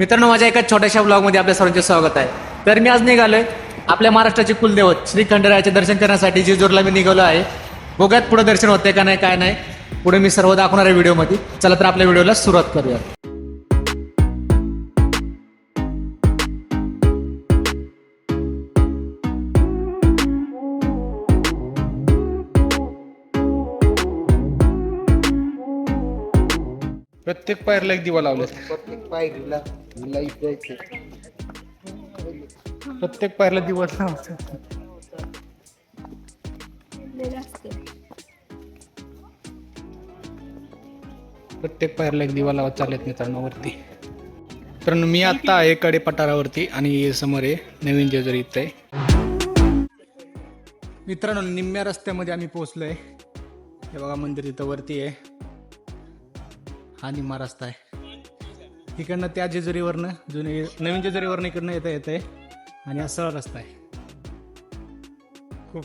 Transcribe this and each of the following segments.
मित्रांनो माझ्या एका छोट्याशा ब्लॉगमध्ये आपल्या सर्वांचे स्वागत आहे. तर मी आज निघालोय आपल्या महाराष्ट्राचे कुलदैवत श्री खंडरायाचे दर्शन करण्यासाठी जेजूरला मी निघालो आहे. बघूयात पुढे दर्शन होते का नाही काय नाही. पुढे मी सर्व दाखवणार आहे व्हिडिओमध्ये. चला तर आपल्या व्हिडिओला सुरुवात करूया प्रत्येक पायरला एक दिवा लावलेत. प्रत्येक पायरीला. लाइट द्यायचे प्रत्येक पायरला दिवा लावतात प्रत्येक पायरला एक दिवा लावत चाललेत मित्रांनो वरती. तर मी आता आहे कडे पठारावरती आणि समोर आहे नवीन जेजुरी इथं. आहे मित्रांनो निम्म्या रस्त्यामध्ये आम्ही पोहोचलोय. हे बघा मंदिर इथं वरती आहे. हा निम्मा रस्ता आहे. इकडनं त्या जेजुरीवरनं जुने नवीन जेजुरीवरनं इकडनं येता येत आहे आणि हा सरळ रस्ता आहे खूप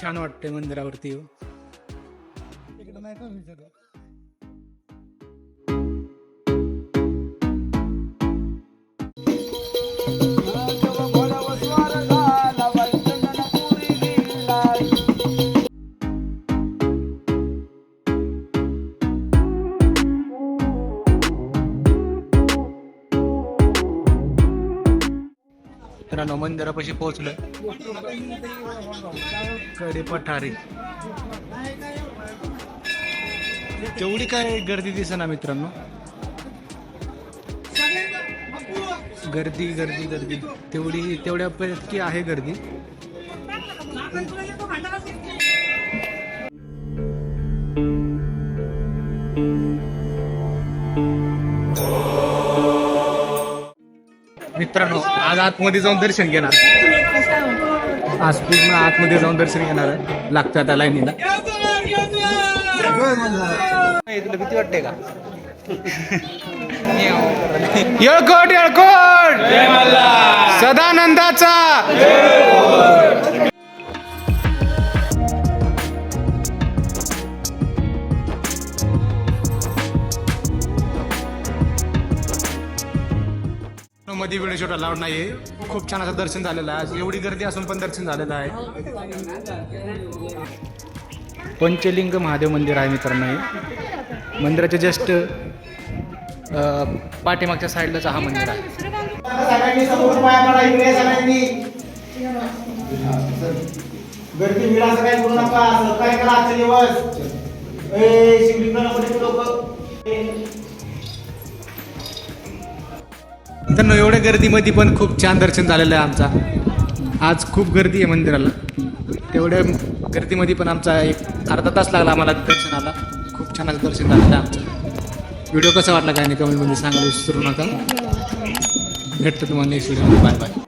छान वाटतंय मंदिरावरती येऊन. इकडं नाही का विचारलं? मित्रांनो मंदिरापाशी पोहोचलोय. कडे पठारी. तेवढी काय गर्दी दिसेना मित्रांनो. गर्दी गर्दी गर्दी. तेवढी तेवढ्यापैकी आहे गर्दी. मित्रांनो आज आतमध्ये जाऊन दर्शन घेणार. आज पूर्ण आतमध्ये जाऊन दर्शन घेणार लागतं आता लाईनीला. तुला भीती वाटते का येळकोट येळकोट! सदानंदाचा! मध्ये व्हिडिओ शूट अलाउड नाही खूप छान असं दर्शन झालेलं आहे. आज एवढी गर्दी असून पण दर्शन झालेलं आहे. पंचलिंग महादेव मंदिर आहे मित्रांनो हे. मंदिराच्या जस्ट पाठीमागच्या साईडलाच हा मंदिर आहे. मित्रांनो एवढ्या गर्दीमध्ये पण खूप छान दर्शन झालेलं आहे आमचा. आज खूप गर्दी आहे मंदिराला. तेवढ्या गर्दीमध्ये पण आमचा एक अर्धा तास लागला आम्हाला दर्शनाला. खूप छान दर्शन झालेलं आहे आमचं. व्हिडिओ कसा वाटला काय नाही कमेंटमध्ये सांगायला विसरू नका. भेटतो तुम्हाला नेक्स्ट व्हिडिओ बाय बाय